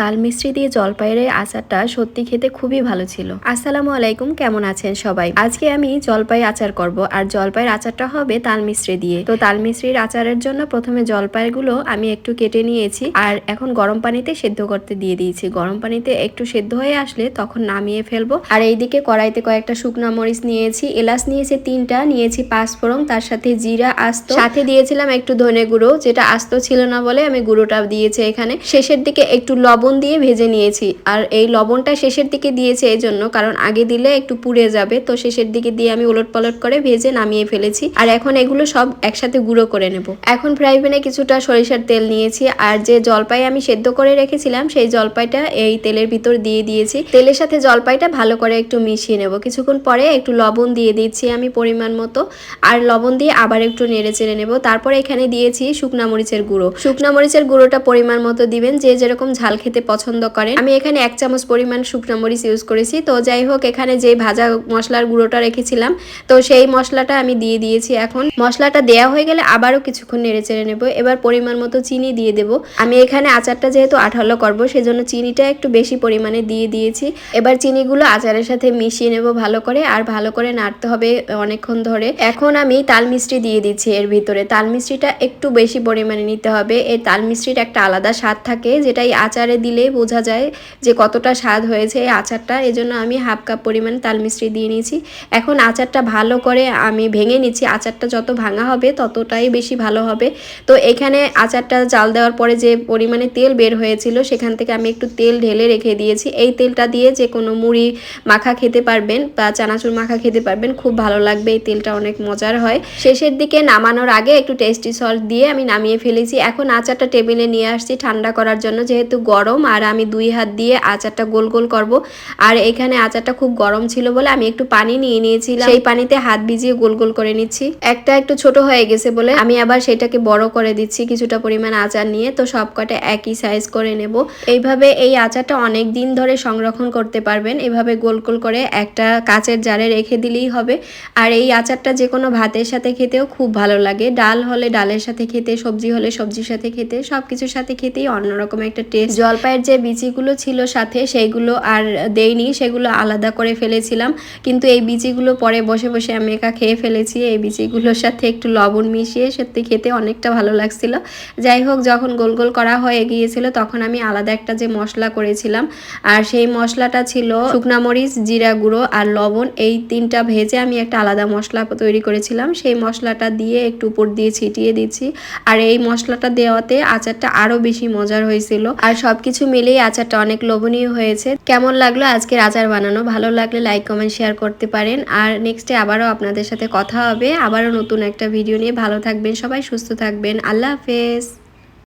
তাল মিশ্রি দিয়ে জলপাইয়ের আচারটা সত্যি খেতে খুবই ভালো ছিল। আসসালামু আলাইকুম, কেমন আছেন সবাই? আজকে আমি জলপাই আচার করব আর জলপাইয়ের আচারটা হবে তাল মিশ্রি দিয়ে। তো তাল মিশ্রির আচারের জন্য প্রথমে জলপাইগুলো আমি একটু কেটে নিয়েছি আর এখন গরম পানিতে সেদ্ধ করতে দিয়ে দিয়েছি। গরম পানিতে একটু সেদ্ধ হয়ে আসলে তখন নামিয়ে ফেলব। আর এইদিকে কড়াইতে কয়েকটা শুকনো মরিচ নিয়েছি, এলাচ নিয়েছি তিনটা, নিয়েছি পাঁচফোড়ন, তার সাথে জিরা, আস্ত। সাথে দিয়েছিলাম একটু ধনে গুঁড়ো, যেটা আস্ত ছিল না বলে আমি গুঁড়োটা দিয়েছি এখানে। শেষের দিকে একটু লবণ দিয়ে ভেজে নিয়েছি। আর এই লবণটা শেষের দিকে দিয়েছি এই জন্য, কারণ আগে দিলে একটু পুড়ে যাবে। তো শেষের দিকে দিয়ে আমি উলট পালট করে ভেজে নামিয়ে ফেলেছি। আর এখন এগুলো সব একসাথে গুঁড়ো করে নেব। এখন ফ্রাই প্যানে কিছুটা সরিষার তেল নিয়েছি। আর যে জলপাই আমি সেদ্ধ করে রেখেছিলাম, সেই জলপাইটা এই তেলের ভিতর দিয়ে দিয়েছি। তেলের সাথে জলপাইটা ভালো করে একটু মিশিয়ে নেব। কিছুক্ষণ পরে একটু লবণ দিয়ে দিচ্ছি আমি পরিমাণ মতো। আর লবণ দিয়ে আবার একটু নেড়ে চেড়ে নেব। তারপরে এখানে দিয়েছি শুকনা মরিচের গুঁড়ো। শুকনা মরিচের গুঁড়োটা পরিমাণ মতো দিবেন। যে যেরকম ঝাল খেতে পছন্দ করেন। আমি এখানে এক চামচ পরিমাণ শুকনো মরিচ ইউজ করেছি। তো যাই হোক, এখানে যে ভাজা মশলার গুঁড়োটা রেখেছিলাম, তো সেই মশলাটা আমি দিয়ে দিয়েছি এখন। মশলাটা দেয়া হয়ে গেলে আবারও কিছুক্ষণ নেড়ে চেড়ে নেব। এবার পরিমাণ মতো চিনি দিয়ে দেব। আমি এখানে আচারটা যেহেতু আঠালো করব, সেজন্য চিনিটা একটু বেশি পরিমাণে দিয়ে দিয়েছি। এবার চিনিগুলো আচারের সাথে মিশিয়ে নেব ভালো করে, আর ভালো করে নাড়তে হবে অনেকক্ষণ ধরে। এখন আমি তাল মিষ্টি দিয়ে দিচ্ছি এর ভিতরে। তাল মিষ্টিটা একটু বেশি পরিমাণে নিতে হবে। এর তাল মিষ্টির একটা আলাদা স্বাদ থাকে যেটা এই আচারে দিলে বোঝা যায় যে কতটা স্বাদ হয়েছে এই আচারটা। এজন্য আমি হাফ কাপ পরিমাণ তাল মিষ্টি দিয়ে নিয়েছি। এখন আচারটা ভালো করে আমি ভেঙে নিচ্ছি। আচারটা যত ভাঙা হবে ততটাই বেশি ভালো হবে। তো এখানে আচারটা জাল দেওয়ার পরে যে পরিমাণে তেল বের হয়েছিল সেখান থেকে আমি একটু তেল ঢেলে রেখে দিয়েছি। এই তেলটা দিয়ে যে কোনো মুড়ি, মাখা খেতে পারবেন বা চানাচুর মাখা খেতে পারবেন, খুব ভালো লাগবে। এই তেলটা অনেক মজার হয়। শেষের দিকে নামানোর আগে একটু টেস্টি সল্ট দিয়ে আমি নামিয়ে ফেলেছি। এখন আচারটা টেবিলে নিয়ে আসছি ঠান্ডা করার জন্য। যেহেতু গরম আর আমি দুই হাত দিয়ে আচারটা গোল গোল করব। আর এখানে আচারটা খুব গরম ছিল বলে আমি একটু পানি নিয়ে নিয়েছিলাম। সেই পানিতে হাত ভিজিয়ে গোল গোল করে নিচ্ছি। একটা একটু ছোট হয়ে গেছে বলে আমি আবার সেটাকে বড় করে দিচ্ছি কিছুটা পরিমাণ আচার নিয়ে। তো সব কটা একই সাইজ করে নেব। এইভাবে এই আচারটা অনেক দিন ধরে সংরক্ষণ করতে পারবেন। এভাবে গোল গোল করে একটা কাচের জারে রেখে দিলেই হবে। আর এই আচারটা যে কোনো ভাতের সাথে খেতেও খুব ভালো লাগে। ডাল হলে ডালের সাথে খেতে, সবজি হলে সবজির সাথে খেতে সব কিছুর সাথে খেতেই অন্যরকম একটা টেস্ট জলপাইয়ের যে বিচিগুলো ছিল সাথে সেইগুলো আর দেইনি, সেগুলো আলাদা করে ফেলেছিলাম। কিন্তু এই বিচিগুলো পরে বসে বসে আমি একা খেয়ে ফেলেছি। এই বিচিগুলোর সাথে একটু লবণ মিশিয়ে সত্যি খেতে অনেকটা ভালো লাগছিল। যাই হোক, যখন গোল গোল করা হয়ে গিয়েছিল, তখন আমি আলাদা একটা যে মশলা করেছিলাম। আর সেই মশলাটা ছিল শুকনা মরিচ, জিরা গুঁড়ো আর লবণ। এই তিনটা ভেজে আমি একটা আলাদা মশলা তৈরি করেছিলাম। সেই মশলাটা দিয়ে একটু উপর দিয়ে ছিটিয়ে দিচ্ছি। আর এই মশলাটা দেওয়াতে আচারটা আরও বেশি মজার হয়েছিল। আর সবকিছু মিলেই আচারটা অনেক লোভনীয় হয়েছে। কেমন লাগল আজকের আচার বানানো? ভালো লাগলে লাইক কমেন্ট শেয়ার করতে পারেন। আর নেক্সটে আবারও আপনাদের সাথে কথা হবে। আবারও নতুন একটা ভিডিও নিয়ে। ভালো থাকবেন সবাই, সুস্থ থাকবেন। আল্লাহ হাফেজ।